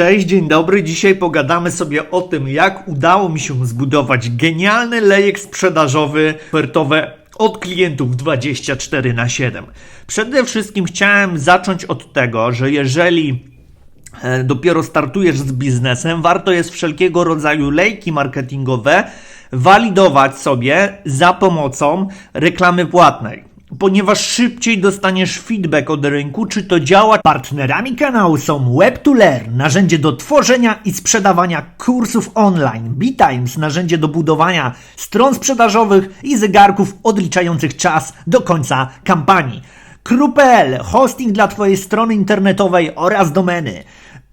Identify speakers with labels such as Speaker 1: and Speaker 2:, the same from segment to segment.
Speaker 1: Cześć, dzień dobry. Dzisiaj pogadamy sobie o tym, jak udało mi się zbudować genialny lejek sprzedażowy ofertowe od klientów 24 na 7. Przede wszystkim chciałem zacząć od tego, że jeżeli e, dopiero startujesz z biznesem, warto jest wszelkiego rodzaju lejki marketingowe walidować sobie za pomocą reklamy płatnej. Ponieważ szybciej dostaniesz feedback od rynku, czy to działa. Partnerami kanału są Web2Learn, narzędzie do tworzenia i sprzedawania kursów online, BeTimes, narzędzie do budowania stron sprzedażowych i zegarków odliczających czas do końca kampanii. Kru.pl, hosting dla Twojej strony internetowej oraz domeny.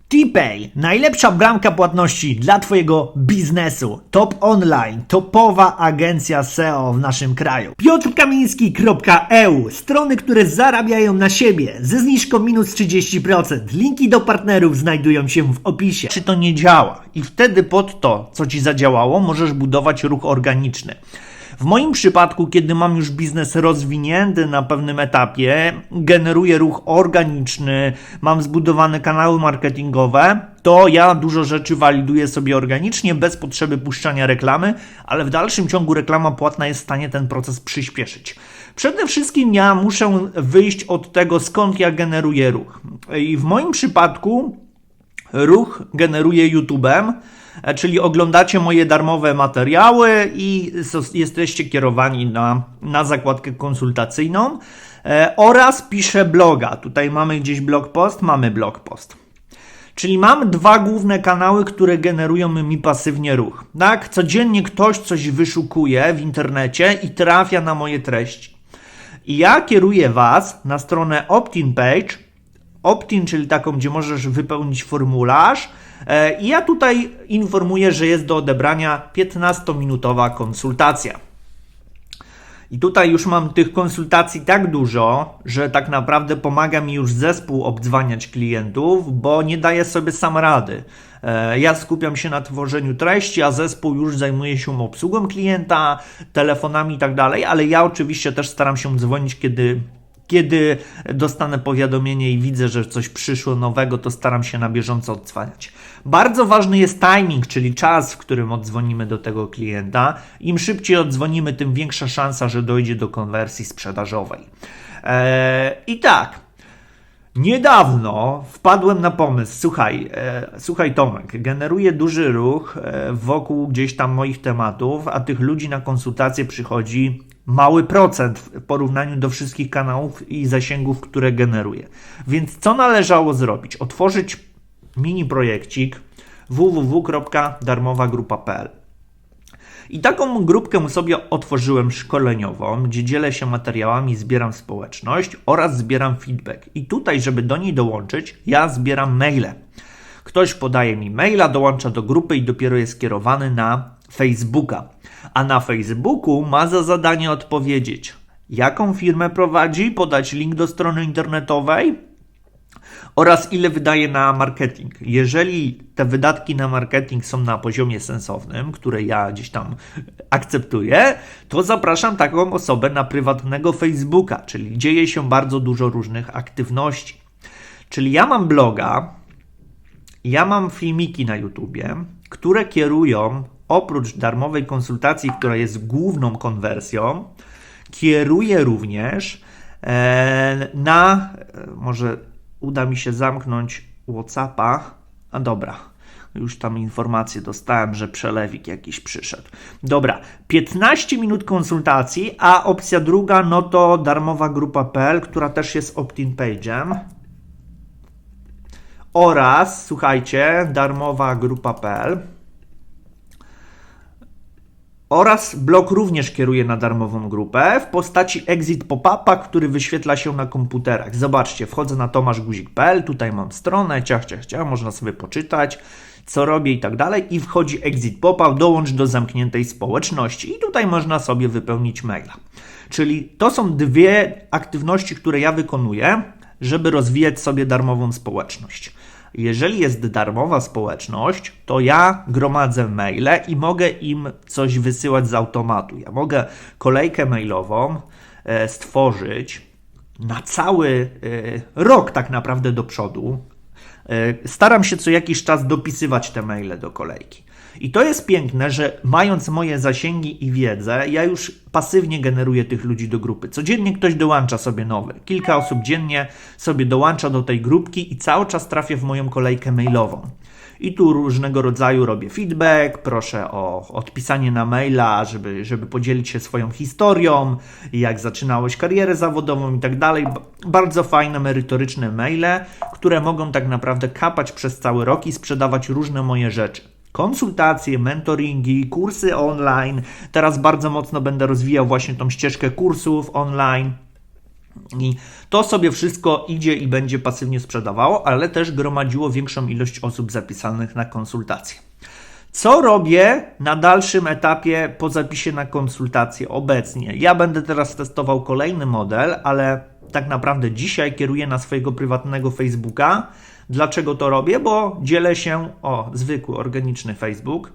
Speaker 1: TPay, najlepsza bramka płatności dla Twojego biznesu. Top Online, topowa agencja SEO w naszym kraju. piotrkamiński.eu, strony, które zarabiają na siebie ze zniżką minus 30%. Linki do partnerów znajdują się w opisie. Czy to nie działa? I wtedy pod to, co Ci zadziałało, możesz budować ruch organiczny. W moim przypadku, kiedy mam już biznes rozwinięty na pewnym etapie, generuję ruch organiczny, mam zbudowane kanały marketingowe, to ja dużo rzeczy waliduję sobie organicznie, bez potrzeby puszczania reklamy, ale w dalszym ciągu reklama płatna jest w stanie ten proces przyspieszyć. Przede wszystkim ja muszę wyjść od tego, skąd ja generuję ruch. I w moim przypadku ruch generuję YouTube'em, czyli oglądacie moje darmowe materiały i jesteście kierowani na, na zakładkę konsultacyjną e, oraz piszę bloga. Tutaj mamy gdzieś blog post, mamy blog post. Czyli mam dwa główne kanały, które generują mi pasywnie ruch. Tak, codziennie ktoś coś wyszukuje w internecie i trafia na moje treści. I ja kieruję Was na stronę opt-in page, opt-in, czyli taką, gdzie możesz wypełnić formularz. E, I ja tutaj informuję, że jest do odebrania 15-minutowa konsultacja. I tutaj już mam tych konsultacji tak dużo, że tak naprawdę pomaga mi już zespół obdzwaniać klientów, bo nie daję sobie sam rady. E, Ja skupiam się na tworzeniu treści, a zespół już zajmuje się obsługą klienta, telefonami i tak dalej, ale ja oczywiście też staram się dzwonić, kiedy kiedy dostanę powiadomienie i widzę, że coś przyszło nowego, to staram się na bieżąco odzwaniać. Bardzo ważny jest timing, czyli czas, w którym odzwonimy do tego klienta. Im szybciej odzwonimy, tym większa szansa, że dojdzie do konwersji sprzedażowej. Eee, I tak, Niedawno wpadłem na pomysł, słuchaj, e, słuchaj Tomek, generuję duży ruch e, wokół gdzieś tam moich tematów, a tych ludzi na konsultacje przychodzi mały procent w porównaniu do wszystkich kanałów i zasięgów, które generuję. Więc co należało zrobić? Otworzyć mini projekcik www.darmowagrupa.pl i taką grupkę sobie otworzyłem szkoleniową, gdzie dzielę się materiałami, zbieram społeczność oraz zbieram feedback. I tutaj, żeby do niej dołączyć, ja zbieram maile. Ktoś podaje mi maila, dołącza do grupy i dopiero jest skierowany na Facebooka. A na Facebooku ma za zadanie odpowiedzieć, jaką firmę prowadzi, podać link do strony internetowej, oraz ile wydaje na marketing. Jeżeli te wydatki na marketing są na poziomie sensownym, które ja gdzieś tam akceptuję, to zapraszam taką osobę na prywatnego Facebooka, czyli dzieje się bardzo dużo różnych aktywności. Czyli ja mam bloga, ja mam filmiki na YouTubie, które kierują oprócz darmowej konsultacji, która jest główną konwersją, kieruję również e, na e, może uda mi się zamknąć WhatsAppa. A dobra, już tam informację dostałem, że przelewik jakiś przyszedł. Dobra, 15 minut konsultacji, a opcja druga no to darmowa grupa.pl, która też jest opt-in page'em. Oraz, słuchajcie, darmowa grupa.pl. Oraz blog również kieruje na darmową grupę w postaci exit pop-upa, który wyświetla się na komputerach. Zobaczcie, wchodzę na tomaszguzik.pl, tutaj mam stronę, ciach, ciach, ciach, można sobie poczytać, co robię i tak dalej. I wchodzi exit pop-up, dołącz do zamkniętej społeczności. I tutaj można sobie wypełnić maila. Czyli to są dwie aktywności, które ja wykonuję, żeby rozwijać sobie darmową społeczność. Jeżeli jest darmowa społeczność, to ja gromadzę maile i mogę im coś wysyłać z automatu. Ja mogę kolejkę mailową e, stworzyć na cały e, rok, tak naprawdę do przodu. E, Staram się co jakiś czas dopisywać te maile do kolejki. I to jest piękne, że mając moje zasięgi i wiedzę, ja już pasywnie generuję tych ludzi do grupy. Codziennie ktoś dołącza sobie nowy. Kilka osób dziennie sobie dołącza do tej grupki i cały czas trafia w moją kolejkę mailową. I tu różnego rodzaju robię feedback, proszę o odpisanie na maila, żeby, żeby podzielić się swoją historią, jak zaczynałeś karierę zawodową i tak dalej. Bardzo fajne, merytoryczne maile, które mogą tak naprawdę kapać przez cały rok i sprzedawać różne moje rzeczy. Konsultacje, mentoringi, kursy online. Teraz bardzo mocno będę rozwijał właśnie tą ścieżkę kursów online. I to sobie wszystko idzie i będzie pasywnie sprzedawało, ale też gromadziło większą ilość osób zapisanych na konsultacje. Co robię na dalszym etapie po zapisie na konsultację obecnie? Ja będę teraz testował kolejny model, ale tak naprawdę dzisiaj kieruję na swojego prywatnego Facebooka. Dlaczego to robię? Bo dzielę się, o, zwykły, organiczny Facebook,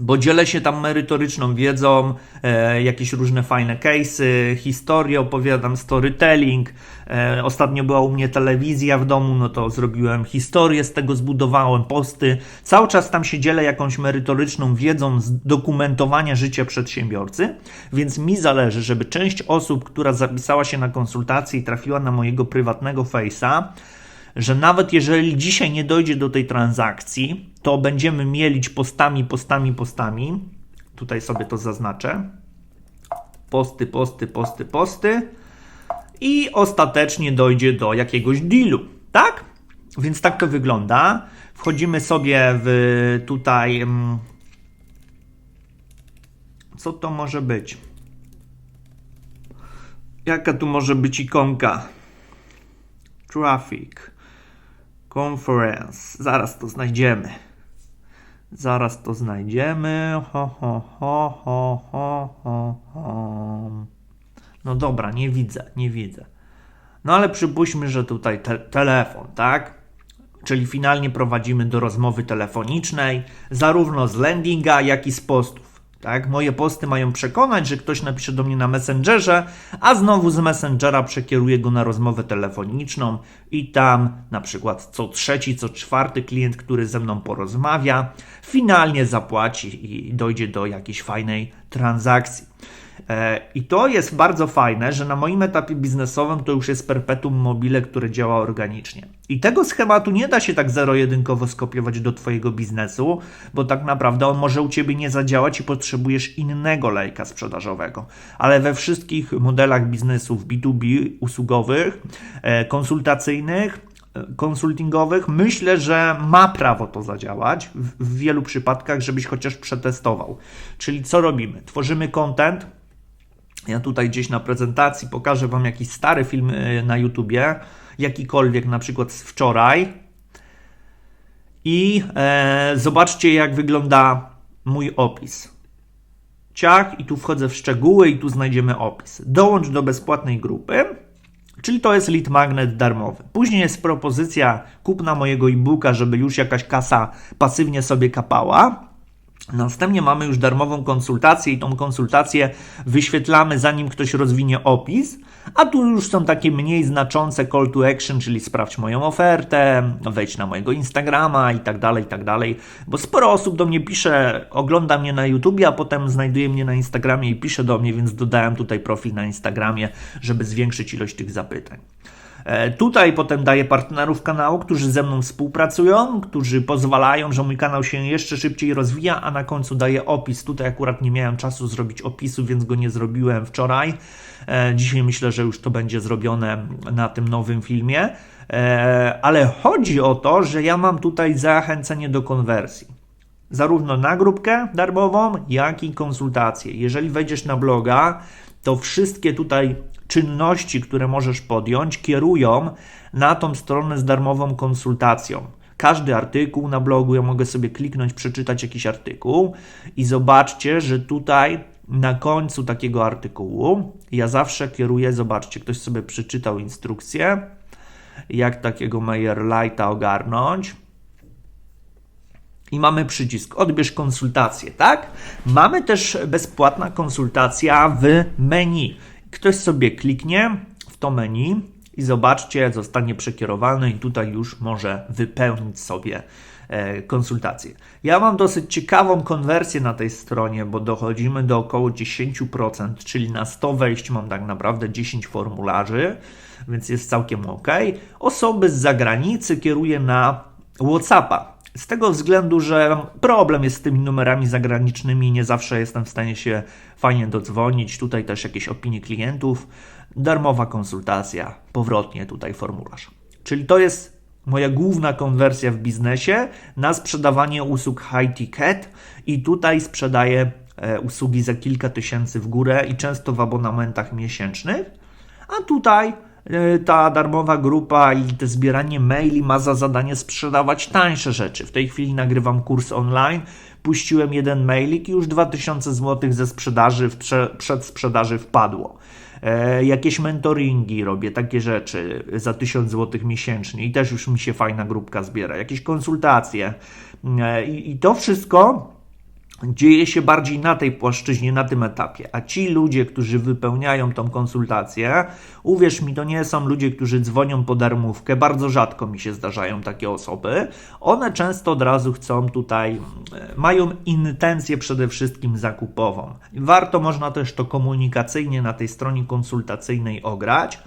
Speaker 1: bo dzielę się tam merytoryczną wiedzą, e, jakieś różne fajne case'y, historie opowiadam, storytelling. E, ostatnio była u mnie telewizja w domu, no to zrobiłem historię z tego, zbudowałem posty. Cały czas tam się dzielę jakąś merytoryczną wiedzą z dokumentowania życia przedsiębiorcy, więc mi zależy, żeby część osób, która zapisała się na konsultację i trafiła na mojego prywatnego face'a, że nawet jeżeli dzisiaj nie dojdzie do tej transakcji, to będziemy mielić postami, postami, postami. Tutaj sobie to zaznaczę. Posty, posty, posty, posty. I ostatecznie dojdzie do jakiegoś dealu, tak? Więc tak to wygląda. Wchodzimy sobie w tutaj. mm, Co to może być? Jaka tu może być ikonka? Traffic. Conference. Zaraz to znajdziemy. Zaraz to znajdziemy. Ho, ho, ho, ho, ho, ho, ho. No dobra, nie widzę, nie widzę. No ale przypuśćmy, że tutaj te telefon, tak? Czyli finalnie prowadzimy do rozmowy telefonicznej, zarówno z landinga, jak i z postów. Tak? Moje posty mają przekonać, że ktoś napisze do mnie na Messengerze, a znowu z Messengera przekieruję go na rozmowę telefoniczną i tam na przykład co trzeci, co czwarty klient, który ze mną porozmawia, finalnie zapłaci i dojdzie do jakiejś fajnej transakcji. E, I to jest bardzo fajne, że na moim etapie biznesowym to już jest perpetuum mobile, które działa organicznie. I tego schematu nie da się tak zero-jedynkowo skopiować do Twojego biznesu, bo tak naprawdę on może u Ciebie nie zadziałać i potrzebujesz innego lejka sprzedażowego. Ale we wszystkich modelach biznesów B2B, usługowych, e, konsultacyjnych, e, konsultingowych, myślę, że ma prawo to zadziałać w, wielu przypadkach, żebyś chociaż przetestował. Czyli co robimy? Tworzymy content, ja tutaj gdzieś na prezentacji pokażę Wam jakiś stary film y, na YouTubie, jakikolwiek, na przykład z wczoraj. I e, zobaczcie, jak wygląda mój opis. Ciach, i tu wchodzę w szczegóły, i tu znajdziemy opis. Dołącz do bezpłatnej grupy, czyli to jest lead magnet darmowy. Później jest propozycja kupna mojego e-booka, żeby już jakaś kasa pasywnie sobie kapała. Następnie mamy już darmową konsultację i tą konsultację wyświetlamy zanim ktoś rozwinie opis, a tu już są takie mniej znaczące call to action, czyli sprawdź moją ofertę, wejdź na mojego Instagrama i tak dalej, i tak dalej, bo sporo osób do mnie pisze, ogląda mnie na YouTubie, a potem znajduje mnie na Instagramie i pisze do mnie, więc dodałem tutaj profil na Instagramie, żeby zwiększyć ilość tych zapytań. E, Tutaj potem daję partnerów kanału, którzy ze mną współpracują, którzy pozwalają, że mój kanał się jeszcze szybciej rozwija, a na końcu daję opis. Tutaj akurat nie miałem czasu zrobić opisu, więc go nie zrobiłem wczoraj. E, Dzisiaj myślę, że już to będzie zrobione na tym nowym filmie. E, Ale chodzi o to, że ja mam tutaj zachęcenie do konwersji zarówno na grupkę darmową, jak i konsultacje. Jeżeli wejdziesz na bloga, to wszystkie tutaj czynności, które możesz podjąć, kierują na tą stronę z darmową konsultacją. Każdy artykuł na blogu, ja mogę sobie kliknąć, przeczytać jakiś artykuł i zobaczcie, że tutaj na końcu takiego artykułu ja zawsze kieruję, zobaczcie, ktoś sobie przeczytał instrukcję, jak takiego Lighta ogarnąć. I mamy przycisk odbierz konsultację, tak? Mamy też bezpłatna konsultacja w menu. Ktoś sobie kliknie w to menu i zobaczcie, zostanie przekierowany i tutaj już może wypełnić sobie e, konsultację. Ja mam dosyć ciekawą konwersję na tej stronie, bo dochodzimy do około 10%, czyli na 100 wejść mam tak naprawdę 10 formularzy, więc jest całkiem ok. Osoby z zagranicy kieruję na WhatsAppa. Z tego względu, że problem jest z tymi numerami zagranicznymi, nie zawsze jestem w stanie się fajnie dodzwonić. Tutaj też jakieś opinie klientów, darmowa konsultacja, powrotnie tutaj formularz. Czyli to jest moja główna konwersja w biznesie na sprzedawanie usług high ticket i tutaj sprzedaję e, usługi za kilka tysięcy w górę i często w abonamentach miesięcznych. A tutaj ta darmowa grupa i te zbieranie maili ma za zadanie sprzedawać tańsze rzeczy. W tej chwili nagrywam kurs online, puściłem jeden mailik i już 2000 zł ze sprzedaży prze, przed sprzedaży wpadło. E, jakieś mentoringi robię, takie rzeczy za 1000 zł miesięcznie i też już mi się fajna grupka zbiera. Jakieś konsultacje e, i, i to wszystko dzieje się bardziej na tej płaszczyźnie, na tym etapie. A ci ludzie, którzy wypełniają tą konsultację, uwierz mi, to nie są ludzie, którzy dzwonią po darmówkę, bardzo rzadko mi się zdarzają takie osoby. One często od razu chcą tutaj, e, mają intencję przede wszystkim zakupową. Warto można też to komunikacyjnie na tej stronie konsultacyjnej ograć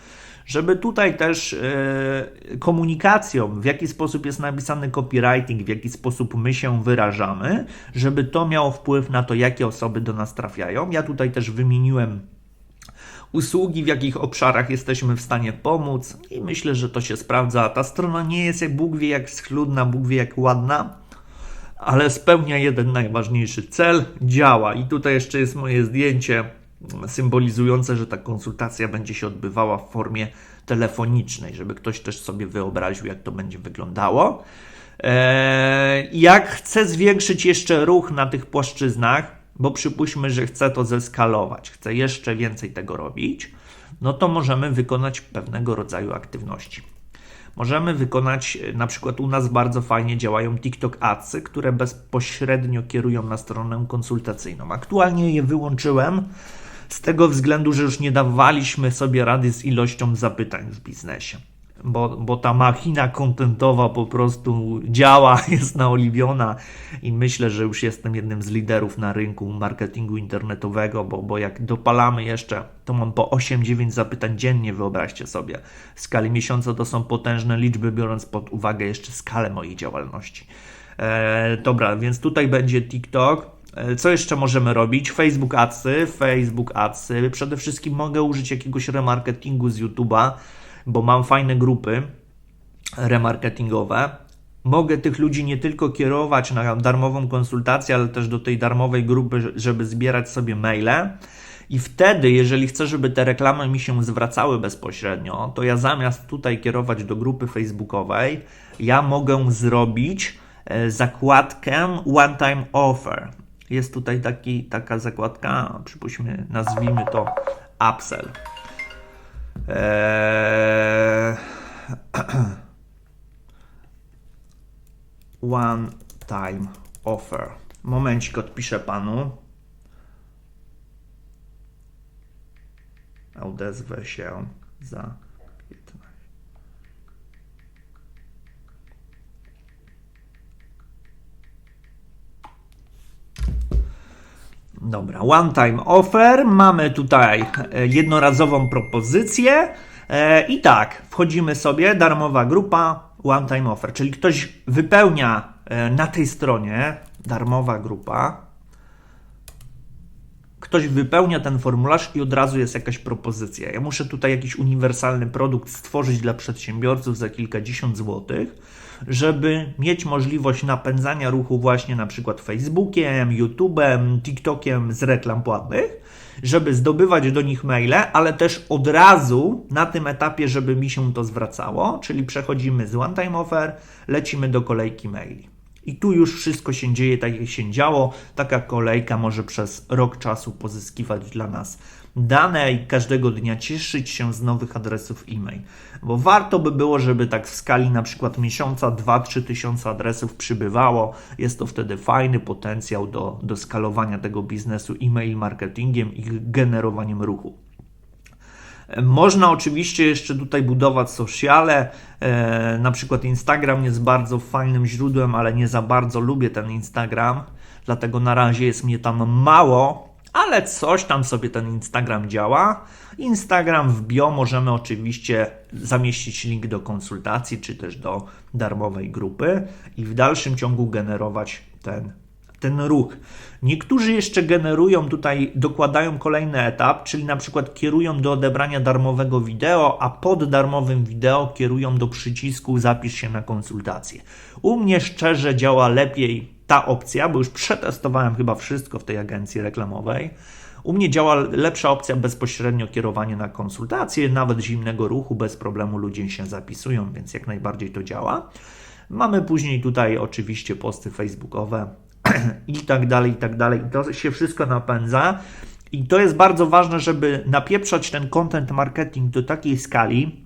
Speaker 1: żeby tutaj też e, komunikacją, w jaki sposób jest napisany copywriting, w jaki sposób my się wyrażamy, żeby to miało wpływ na to, jakie osoby do nas trafiają. Ja tutaj też wymieniłem usługi, w jakich obszarach jesteśmy w stanie pomóc i myślę, że to się sprawdza. Ta strona nie jest jak Bóg wie jak schludna, Bóg wie jak ładna, ale spełnia jeden najważniejszy cel, działa. I tutaj jeszcze jest moje zdjęcie symbolizujące, że ta konsultacja będzie się odbywała w formie telefonicznej, żeby ktoś też sobie wyobraził, jak to będzie wyglądało. Eee, jak chcę zwiększyć jeszcze ruch na tych płaszczyznach, bo przypuśćmy, że chcę to zeskalować, chcę jeszcze więcej tego robić, no to możemy wykonać pewnego rodzaju aktywności. Możemy wykonać, na przykład u nas bardzo fajnie działają TikTok Adsy, które bezpośrednio kierują na stronę konsultacyjną. Aktualnie je wyłączyłem, z tego względu, że już nie dawaliśmy sobie rady z ilością zapytań w biznesie. Bo, bo ta machina kontentowa po prostu działa, jest naoliwiona i myślę, że już jestem jednym z liderów na rynku marketingu internetowego, bo, bo jak dopalamy jeszcze, to mam po 8-9 zapytań dziennie, wyobraźcie sobie. W skali miesiąca to są potężne liczby, biorąc pod uwagę jeszcze skalę mojej działalności. Eee, dobra, więc tutaj będzie TikTok. E, co jeszcze możemy robić? Facebook Adsy, Facebook Adsy. Przede wszystkim mogę użyć jakiegoś remarketingu z YouTube'a, bo mam fajne grupy remarketingowe. Mogę tych ludzi nie tylko kierować na darmową konsultację, ale też do tej darmowej grupy, żeby zbierać sobie maile. I wtedy, jeżeli chcę, żeby te reklamy mi się zwracały bezpośrednio, to ja zamiast tutaj kierować do grupy facebookowej, ja mogę zrobić e, zakładkę One Time Offer. Jest tutaj taki, taka zakładka, przypuśćmy, nazwijmy to upsell. Eee, one time offer. Momencik odpiszę panu. Odezwę się za Dobra, one time offer. Mamy tutaj e, jednorazową propozycję. E, I tak, wchodzimy sobie, darmowa grupa, one time offer, czyli ktoś wypełnia e, na tej stronie, darmowa grupa, ktoś wypełnia ten formularz i od razu jest jakaś propozycja. Ja muszę tutaj jakiś uniwersalny produkt stworzyć dla przedsiębiorców za kilkadziesiąt złotych żeby mieć możliwość napędzania ruchu właśnie na przykład Facebookiem, YouTube'em, TikTokiem z reklam płatnych, żeby zdobywać do nich maile, ale też od razu na tym etapie, żeby mi się to zwracało, czyli przechodzimy z one time offer, lecimy do kolejki maili. I tu już wszystko się dzieje tak, jak się działo. Taka kolejka może przez rok czasu pozyskiwać dla nas dane i każdego dnia cieszyć się z nowych adresów e-mail. Bo warto by było, żeby tak w skali na przykład miesiąca 2-3 tysiące adresów przybywało. Jest to wtedy fajny potencjał do, do skalowania tego biznesu e-mail marketingiem i generowaniem ruchu. Można oczywiście jeszcze tutaj budować sociale. E, na przykład Instagram jest bardzo fajnym źródłem, ale nie za bardzo lubię ten Instagram, dlatego na razie jest mnie tam mało, ale coś tam sobie ten Instagram działa. Instagram w bio możemy oczywiście zamieścić link do konsultacji, czy też do darmowej grupy i w dalszym ciągu generować ten ten ruch. Niektórzy jeszcze generują tutaj, dokładają kolejny etap, czyli na przykład kierują do odebrania darmowego wideo, a pod darmowym wideo kierują do przycisku zapisz się na konsultację. U mnie szczerze działa lepiej ta opcja, bo już przetestowałem chyba wszystko w tej agencji reklamowej. U mnie działa lepsza opcja bezpośrednio kierowanie na konsultacje, nawet zimnego ruchu, bez problemu ludzie się zapisują, więc jak najbardziej to działa. Mamy później tutaj oczywiście posty facebookowe, i tak dalej, i tak dalej. I to się wszystko napędza. I to jest bardzo ważne, żeby napieprzać ten content marketing do takiej skali,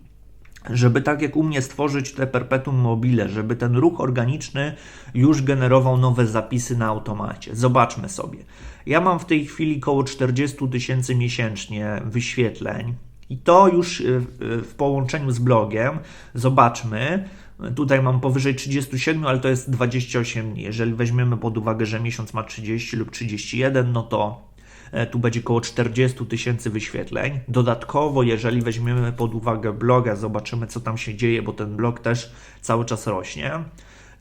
Speaker 1: żeby tak jak u mnie stworzyć te perpetuum mobile, żeby ten ruch organiczny już generował nowe zapisy na automacie. Zobaczmy sobie. Ja mam w tej chwili około 40 tysięcy miesięcznie wyświetleń. I to już y, y, w połączeniu z blogiem, zobaczmy, Tutaj mam powyżej 37, ale to jest 28 dni. Jeżeli weźmiemy pod uwagę, że miesiąc ma 30 lub 31, no to tu będzie około 40 tysięcy wyświetleń. Dodatkowo, jeżeli weźmiemy pod uwagę bloga, zobaczymy co tam się dzieje, bo ten blog też cały czas rośnie,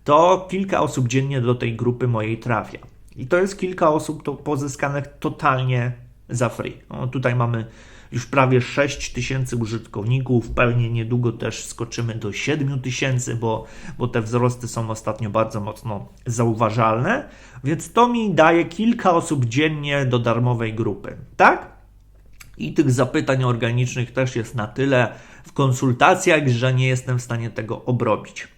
Speaker 1: to kilka osób dziennie do tej grupy mojej trafia. I to jest kilka osób to pozyskanych totalnie za free. Tutaj mamy już prawie 6 tysięcy użytkowników, pewnie niedługo też skoczymy do 7 tysięcy, bo, bo te wzrosty są ostatnio bardzo mocno zauważalne, więc to mi daje kilka osób dziennie do darmowej grupy, tak? I tych zapytań organicznych też jest na tyle w konsultacjach, że nie jestem w stanie tego obrobić.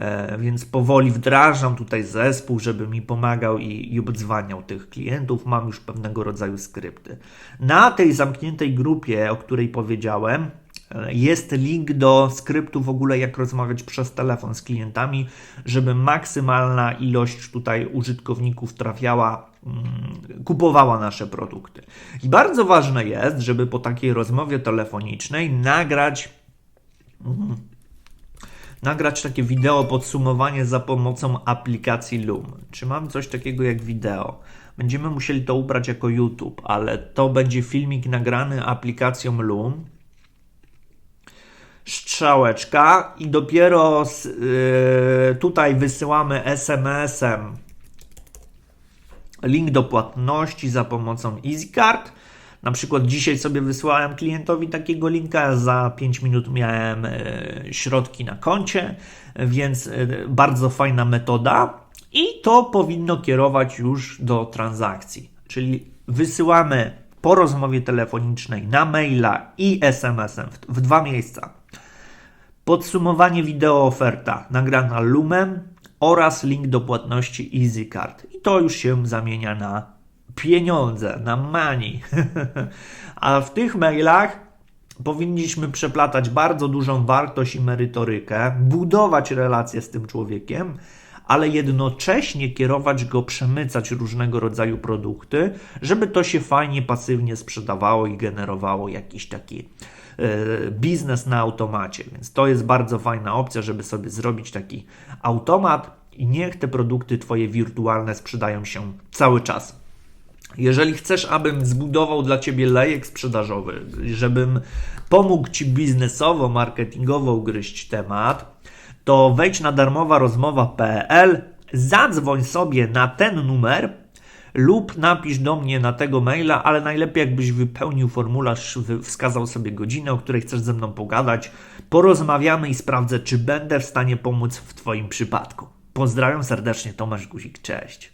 Speaker 1: E, więc powoli wdrażam tutaj zespół, żeby mi pomagał i, i obdzwaniał tych klientów. Mam już pewnego rodzaju skrypty. Na tej zamkniętej grupie, o której powiedziałem, e, jest link do skryptu w ogóle, jak rozmawiać przez telefon z klientami, żeby maksymalna ilość tutaj użytkowników trafiała, mm, kupowała nasze produkty. I bardzo ważne jest, żeby po takiej rozmowie telefonicznej nagrać. Nagrać takie wideo podsumowanie za pomocą aplikacji Loom. Czy mam coś takiego jak wideo? Będziemy musieli to ubrać jako YouTube, ale to będzie filmik nagrany aplikacją Loom. Strzałeczka i dopiero z, yy, tutaj wysyłamy SMS-em link do płatności za pomocą EasyCard na przykład dzisiaj sobie wysłałem klientowi takiego linka, za 5 minut miałem e, środki na koncie, więc e, bardzo fajna metoda i to powinno kierować już do transakcji. Czyli wysyłamy po rozmowie telefonicznej na maila i SMS-em w, dwa miejsca. Podsumowanie wideo oferta nagrana Lumem oraz link do płatności EasyCard. I to już się zamienia na pieniądze, na money. A w tych mailach powinniśmy przeplatać bardzo dużą wartość i merytorykę, budować relacje z tym człowiekiem, ale jednocześnie kierować go, przemycać różnego rodzaju produkty, żeby to się fajnie, pasywnie sprzedawało i generowało jakiś taki e, biznes na automacie. Więc to jest bardzo fajna opcja, żeby sobie zrobić taki automat i niech te produkty Twoje wirtualne sprzedają się cały czas. Jeżeli chcesz, abym zbudował dla Ciebie lejek sprzedażowy, żebym pomógł Ci biznesowo, marketingowo ugryźć temat, to wejdź na darmowa rozmowa.pl, zadzwoń sobie na ten numer lub napisz do mnie na tego maila, ale najlepiej jakbyś wypełnił formularz, wskazał sobie godzinę, o której chcesz ze mną pogadać, porozmawiamy i sprawdzę, czy będę w stanie pomóc w Twoim przypadku. Pozdrawiam serdecznie, Tomasz Guzik, cześć.